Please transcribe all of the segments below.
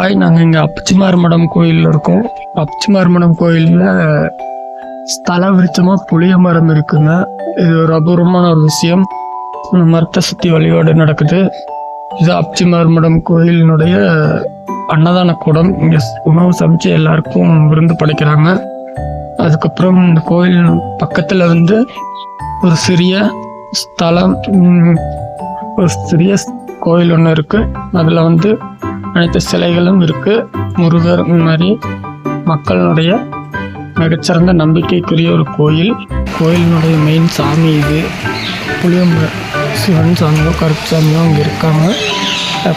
Hi நாங்கள் இங்கே அப்பச்சிமார்மடம் கோயிலில் இருக்கோம். அப்பச்சிமார்மடம் கோயிலில் ஸ்தல விருச்சமாக புளிய மரம் இருக்குங்க. இது ஒரு அபூர்வமான ஒரு விஷயம். இந்த மரத்தை சுற்றி வழிபாடு நடக்குது. இது அப்பச்சிமார்மடம் கோயிலினுடைய அன்னதான கூடம். இங்கே உணவு சமைச்சு எல்லாருக்கும் விருந்து படைக்கிறாங்க. அதுக்கப்புறம் இந்த கோயில் பக்கத்தில் வந்து ஒரு சிறிய ஸ்தலம் ஒரு சிறிய கோயில் ஒன்று இருக்குது அதில் வந்து அனைத்து சிலைகளும் இருக்குது முருகர் இந்த மாதிரி மக்களுடைய மிகச்சிறந்த நம்பிக்கைக்குரிய ஒரு கோயில். கோயிலினுடைய மெயின் சாமி இது. புளியம்பு சிவன் சாமியோ கருப்பு சாமியோ அங்கே இருக்காங்க.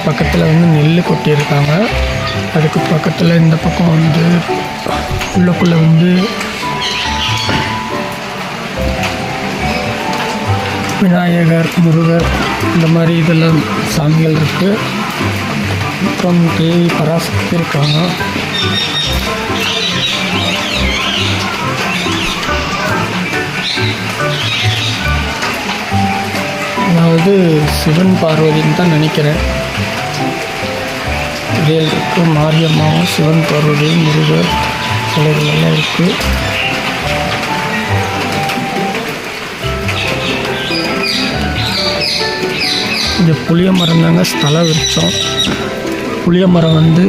பக்கத்தில் வந்து நெல் கொட்டியிருக்காங்க. அதுக்கு பக்கத்தில் இந்த பக்கம் வந்து உள்ளக்குள்ளே வந்து விநாயகர் முருகர் இந்த மாதிரி இதெல்லாம் சாமிகள் இருக்குது அப்புறம் தேவி பராசக்தி இருக்காங்க வந்து சிவன் பார்வதின்னு தான் நினைக்கிறேன். இதில் இருக்கு மாரியம்மாவும் சிவன் பார்வதி முருகர் சிலைகளெல்லாம் இருக்குது இந்த புளிய மரம் தாங்க ஸ்தல விருட்சம். புளிய மரம் வந்து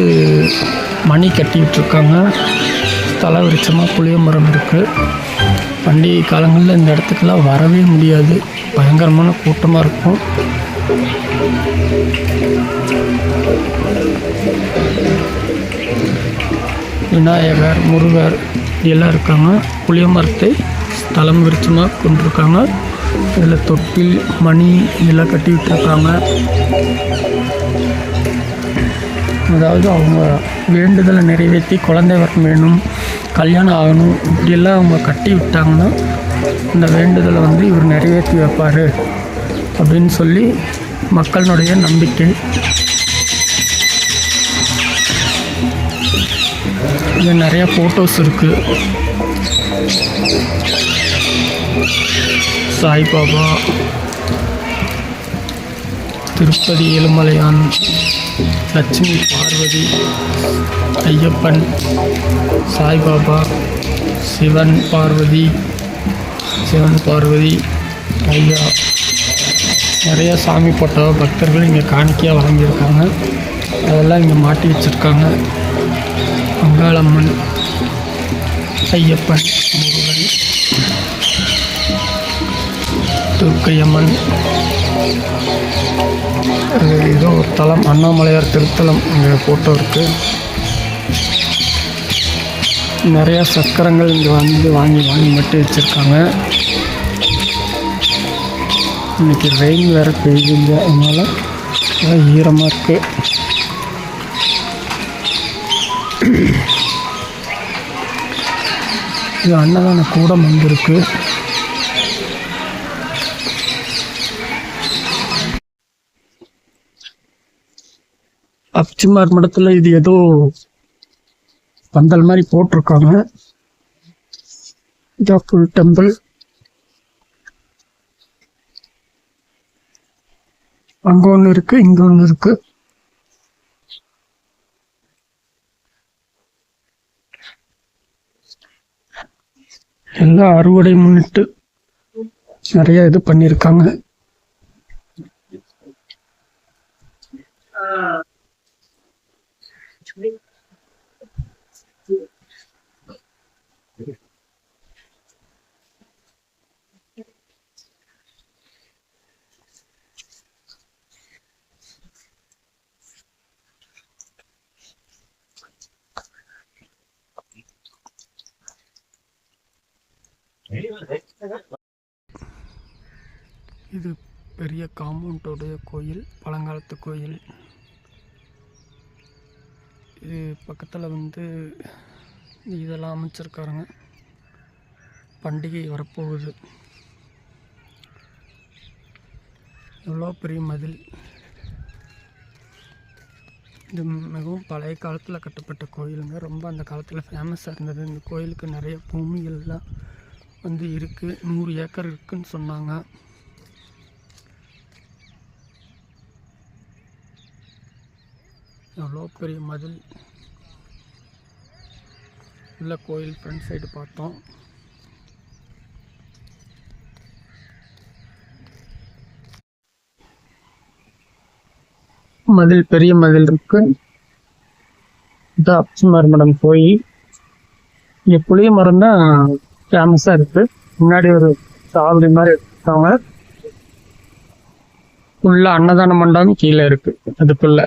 மணி கட்டி இருக்காங்க ஸ்தல விருட்சமாக புளிய மரம் இருக்குது பண்டிகை காலங்களில் இந்த இடத்துக்கெல்லாம் வரவே முடியாது. பயங்கரமான கூட்டமாக இருக்கும். விநாயகர் முருகர் எல்லாம் இருக்காங்க. புளிய மரத்தை ஸ்தலம் விருட்சமாக கொண்டிருக்காங்க. இதில் தொட்டில் மணி இதெல்லாம் கட்டி விட்டுருக்காங்க அதாவது அவங்க வேண்டுதலை நிறைவேற்றி குழந்தை வரம் வேணும் கல்யாணம் ஆகணும் இப்படியெல்லாம் அவங்க கட்டி விட்டாங்கன்னா இந்த வேண்டுதலை வந்து இவர் நிறைவேற்றி வைப்பார் அப்படின்னு சொல்லி மக்களினுடைய நம்பிக்கை. இங்கே நிறைய ஃபோட்டோஸ் இருக்குது சாய்பாபா திருப்பதி ஏழுமலையான் லட்சுமி பார்வதி ஐயப்பன் சாய்பாபா சிவன் பார்வதி சிவன் பார்வதி ஐயா. நிறைய சாமி போட்டோ பக்தர்கள் இங்கே காணிக்கையாக வழங்கியிருக்காங்க. அதெல்லாம் இங்கே மாட்டி வச்சுருக்காங்க. அங்காளம்மன் ஐயப்பன் முருகன். திருக்கையம்மன். ஏதோ ஒரு தலம் அண்ணாமலையார் திருத்தலம் இங்கே ஃபோட்டோ இருக்குது நிறையா சக்கரங்கள் இங்கே வந்து வாங்கி வாங்கி மட்டும் வச்சுருக்காங்க. இன்னைக்கு ரெயின் வேறு பெய்யுங்க அதனால் எல்லாம் ஈரமாக இருக்குது இது அன்னதான கூடம் வந்திருக்கு அப்சிமார் மடத்தில் இது ஏதோ பந்தல் மாதிரி போட்டிருக்காங்க. இதான் ஃபுல் டெம்பிள். அங்கே ஒன்று இருக்கு இங்கே ஒன்று இருக்கு. எல்லாம் அறுவடை முன்னிட்டு நிறைய இது பண்ணியிருக்காங்க. இது பெரிய காம்பவுண்டோடைய கோயில் பழங்காலத்து கோயில். இது பக்கத்தில் வந்து இதெல்லாம் அமைச்சிருக்காருங்க. பண்டிகை வரப்போகுது. எவ்வளோ பெரிய மதில். இது மிகவும் பழைய காலத்தில் கட்டப்பட்ட கோயிலுங்க. ரொம்ப அந்த காலத்தில் ஃபேமஸாக இருந்தது. இந்த கோயிலுக்கு நிறைய பூமிகள்லாம் வந்து இருக்குது நூறு ஏக்கர் இருக்குன்னு சொன்னாங்க. எவ்வளோ பெரிய மதில்? உள்ள கோயில் ஃப்ரண்ட் சைடு பார்த்தோம். மதில் பெரிய மதில் இருக்கு. இது அப்சிமார் மடம் கோயில் இங்கே புளிய மரம் தான் ஃபேமஸாக இருக்கு. முன்னாடி ஒரு சாவடி மாதிரி எடுத்தாங்க உள்ள அன்னதான மண்டபம் கீழே இருக்கு. அதுக்குள்ள.